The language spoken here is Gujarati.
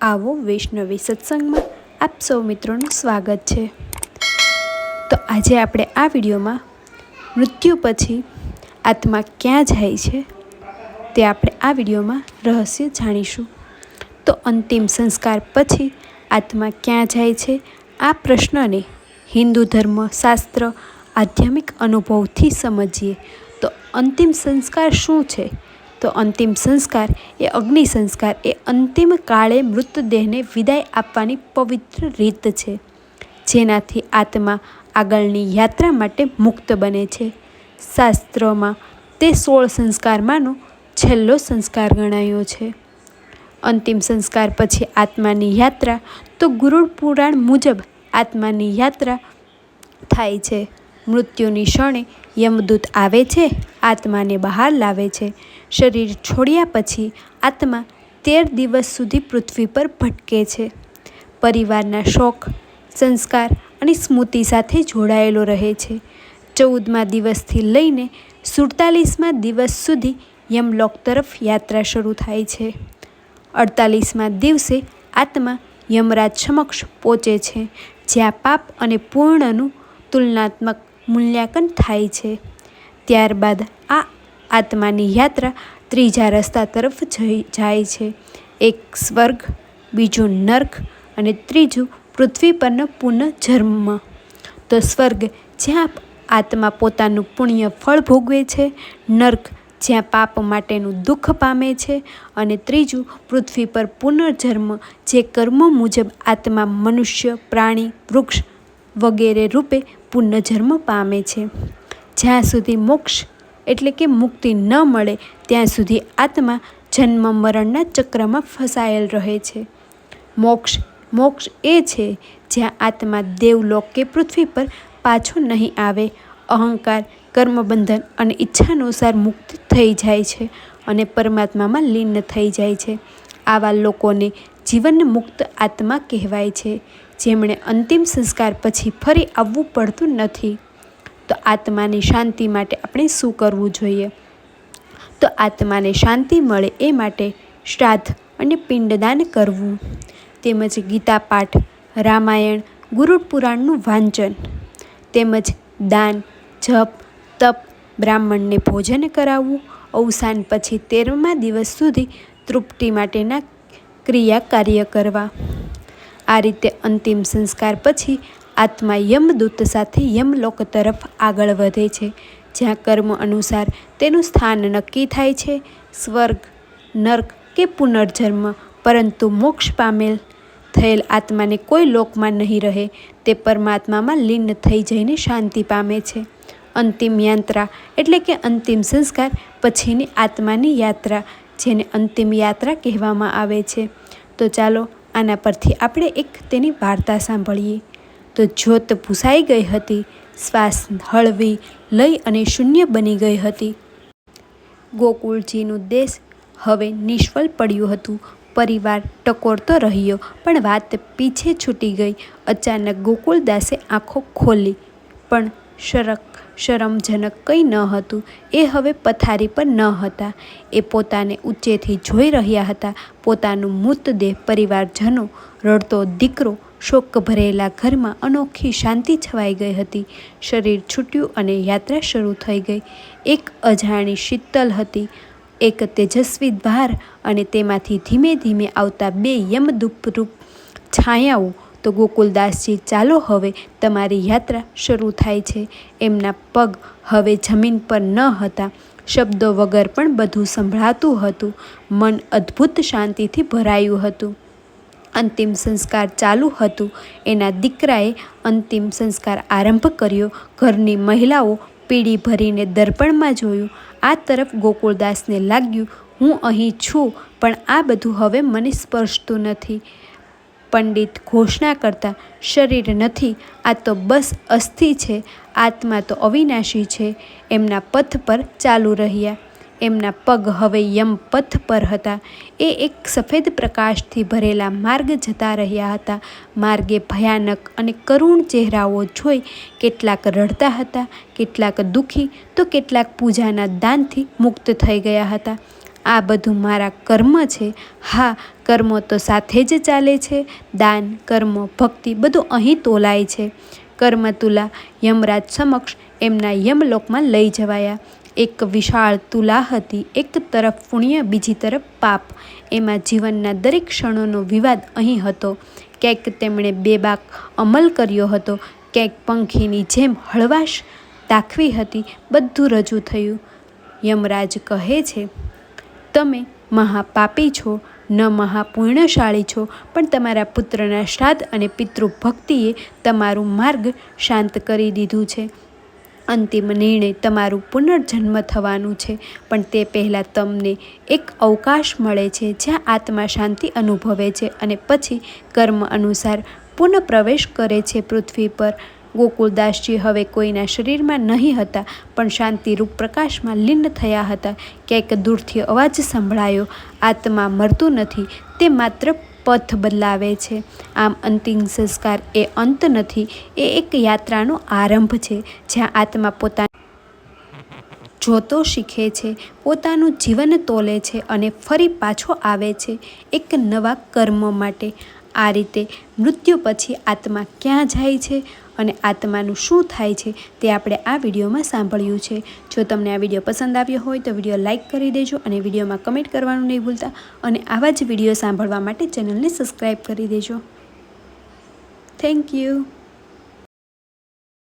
આવો વૈષ્ણવી સત્સંગમાં આપ સૌ મિત્રોનું સ્વાગત છે. તો આજે આપણે આ વિડીયોમાં મૃત્યુ પછી આત્મા ક્યાં જાય છે તે આપણે આ વિડીયોમાં રહસ્ય જાણીશું. તો અંતિમ સંસ્કાર પછી આત્મા ક્યાં જાય છે આ પ્રશ્નને હિન્દુ ધર્મ, શાસ્ત્ર, આધ્યાત્મિક અનુભવથી સમજીએ. તો અંતિમ સંસ્કાર શું છે? તો અંતિમ સંસ્કાર એ અગ્નિ સંસ્કાર. એ અંતિમ કાળે મૃતદેહને વિદાય આપવાની પવિત્ર રીત છે, જેનાથી આત્મા આગળની યાત્રા માટે મુક્ત બને છે. શાસ્ત્રોમાં તે સોળ સંસ્કારમાંનો છેલ્લો સંસ્કાર ગણાયો છે. અંતિમ સંસ્કાર પછી આત્માની યાત્રા, તો ગુરુ પુરાણ મુજબ આત્માની યાત્રા થાય છે. મૃત્યુની ક્ષણે યમદૂત આવે છે, આત્માને બહાર લાવે છે. શરીર છોડ્યા પછી આત્મા તેર દિવસ સુધી પૃથ્વી પર ભટકે છે. પરિવારના શોખ સંસ્કાર અને સ્મૃતિ સાથે જોડાયેલો રહે છે. ચૌદમા દિવસથી લઈને સુડતાલીસમા દિવસ સુધી યમલોક તરફ યાત્રા શરૂ થાય છે. અડતાલીસમા દિવસે આત્મા યમરાજ સમક્ષ પહોંચે છે, જ્યાં પાપ અને પૂર્ણનું તુલનાત્મક મૂલ્યાંકન થાય છે. ત્યારબાદ આ આત્માની યાત્રા ત્રીજા રસ્તા તરફ જઈ જાય છે. એક સ્વર્ગ, બીજું નર્ક અને ત્રીજું પૃથ્વી પરનો પુનઃજન્મ. તો સ્વર્ગ જ્યાં આત્મા પોતાનું પુણ્ય ફળ ભોગવે છે, નર્ક જ્યાં પાપ માટેનું દુઃખ પામે છે અને ત્રીજું પૃથ્વી પર પુનર્જન્મ જે કર્મો મુજબ આત્મા મનુષ્ય, પ્રાણી, વૃક્ષ વગેરે રૂપે પુનર્જન્મ પામે છે. જ્યાં સુધી મોક્ષ એટલે કે મુક્તિ ન મળે, ત્યાં સુધી આત્મા જન્મ મરણના ચક્રમાં ફસાયેલ રહે છે. મોક્ષ મોક્ષ એ છે જ્યાં આત્મા દેવલોક કે પૃથ્વી પર પાછો નહીં આવે. અહંકાર, કર્મબંધન અને ઈચ્છાનુસાર મુક્ત થઈ જાય છે અને પરમાત્મામાં લીન થઈ જાય છે. આવા લોકોને જીવન મુક્ત આત્મા કહેવાય છે. જેમણે અંતિમ સંસ્કાર પછી ફરી આવવું પડતું નથી. તો આત્માની શાંતિ માટે આપણે શું કરવું જોઈએ? તો આત્માને શાંતિ મળે એ માટે શ્રાદ્ધ અને પિંડદાન કરવું. તેમજ ગીતા પાઠ, રામાયણ, ગુરુપુરાણનું વાંચન. તેમજ દાન, જપ, તપ, બ્રાહ્મણને ભોજન કરાવવું. અવસાન પછી તેરમા દિવસ સુધી તૃપ્તિ માટેના ક્રિયા કાર્ય કરવા. આ રીતે અંતિમ સંસ્કાર પછી આત્મા યમદૂત સાથે યમલોક તરફ આગળ વધે છે. જ્યાં કર્મ અનુસાર તેનું સ્થાન નક્કી થાય છે. સ્વર્ગ, નર્ક કે પુનર્જન્મ, પરંતુ મોક્ષ પામેલ. થયેલ આત્માને કોઈ લોકમાં નહીં રહે. તે પરમાત્મામાં લીન થઈ જઈને શાંતિ પામે છે. અંતિમ યાત્રા એટલે કે અંતિમ સંસ્કાર પછીની આત્માની યાત્રા જેને અંતિમ યાત્રા કહેવામાં આવે છે. તો ચાલો આના પરથી આપણે એક તેની વાર્તા સાંભળીએ. તો જ્યોત ભૂસાઈ ગઈ હતી, શ્વાસ હળવી લઈ અને શૂન્ય બની ગઈ હતી. ગોકુળજીનું દેશ હવે નિષ્ફળ પડ્યું હતું. પરિવાર ટકોરતો રહ્યો, પણ વાત પીછે છૂટી ગઈ. અચાનક ગોકુળદાસે આંખો ખોલી. પણ શરક, શરમજનક કંઈ ન હતું. એ હવે પથારી પર ન હતા. એ પોતાને ઊંચેથી જોઈ રહ્યા હતા. પોતાનું મૃતદેહ પરિવારજનો, રડતો દીકરો, શોક ભરેલા ઘરમાં અનોખી શાંતિ છવાઈ ગઈ હતી. શરીર છૂટ્યું અને યાત્રા શરૂ થઈ ગઈ. એક અજાણી શીતલ હતી, એક તેજસ્વી દ્વાર અને તેમાંથી ધીમે ધીમે આવતા બે યમદૂપ રૂપ છાયાઓ તો ગોકુલદાસજી, ચાલો હવે તમારી યાત્રા શરૂ થાય છે. એમના પગ હવે જમીન પર ન હતા. શબ્દો વગર પણ બધું સંભળાતું હતું. મન અદ્ભુત શાંતિથી ભરાયું હતું. અંતિમ સંસ્કાર ચાલુ હતું. એના દીકરાએ અંતિમ સંસ્કાર આરંભ કર્યો. ઘરની મહિલાઓ પીડી ભરીને દર્પણમાં જોયું. આ તરફ ગોકુળદાસને લાગ્યું, હું અહીં છું, પણ આ બધું હવે મને સ્પર્શતું નથી. પંડિત ઘોષણા કરતા, શરીર નથી, આ તો બસ અસ્થિ છે, આત્મા તો અવિનાશી છે, એમના પથ પર ચાલુ રહ્યા, એમના પગ હવે યમ પથ પર હતા, એ એક સફેદ પ્રકાશથી ભરેલા માર્ગ જતા રહ્યા હતા, માર્ગે ભયાનક અને કરુણ ચહેરાઓ જોઈ કેટલાક રડતા હતા, કેટલાક દુઃખી, તો કેટલાક પૂજાના દાનથી મુક્ત થઈ ગયા હતા આ બધું મારા કર્મ છે. હા, કર્મો તો સાથે જ ચાલે છે. દાન, કર્મ, ભક્તિ બધું અહીં તોલાય છે. કર્મતુલા યમરાજ સમક્ષ એમના યમલોકમાં લઈ જવાયા. એક વિશાળ તુલા હતી, એક તરફ પુણ્ય, બીજી તરફ પાપ. એમાં જીવનના દરેક ક્ષણોનો વિવાદ અહીં હતો. ક્યાંક તેમણે બેબાક અમલ કર્યો હતો, ક્યાંક પંખીની જેમ હળવાશ દાખવી હતી, બધું રજૂ થયું. યમરાજ કહે છે તમે મહાપાપી છો, ન મહાપૂર્ણશાળી છો, પણ તમારા પુત્રના શ્રાદ્ધ અને પિતૃભક્તિએ તમારું માર્ગ શાંત કરી દીધું છે. અંતિમ નિર્ણય તમારું પુનર્જન્મ થવાનું છે, પણ તે પહેલાં તમને એક અવકાશ મળે છે, જ્યાં આત્મા શાંતિ અનુભવે છે અને પછી કર્મ અનુસાર પુનઃપ્રવેશ કરે છે પૃથ્વી પર. ગોકુળદાસજી હવે કોઈના શરીરમાં નહીં હતા, પણ શાંતિરૂપ પ્રકાશમાં લીન થયા હતા. ક્યાંક દૂરથી અવાજ સંભળાયો, આત્મા મરતું નથી, તે માત્ર પથ બદલાવે છે. આમ અંતિમ સંસ્કાર એ અંત નથી, એ એક યાત્રાનો આરંભ છે, જ્યાં આત્મા પોતાના જોતો શીખે છે, પોતાનું જીવન તોલે છે અને ફરી પાછો આવે છે એક નવા કર્મ માટે. આ રીતે મૃત્યુ પછી આત્મા ક્યાં જાય છે? અને આત્માનું શું થાય છે તે આપણે આ વિડીયોમાં સાંભળ્યું છે. જો તમને આ વીડિયો પસંદ આવ્યો હોય તો વીડિયો લાઇક કરી દેજો અને વિડીયોમાં કમેન્ટ કરવાનું નહીં ભૂલતા. અને આવા જ વીડિયો સાંભળવા માટે ચેનલને સબસ્ક્રાઈબ કરી દેજો. Thank you.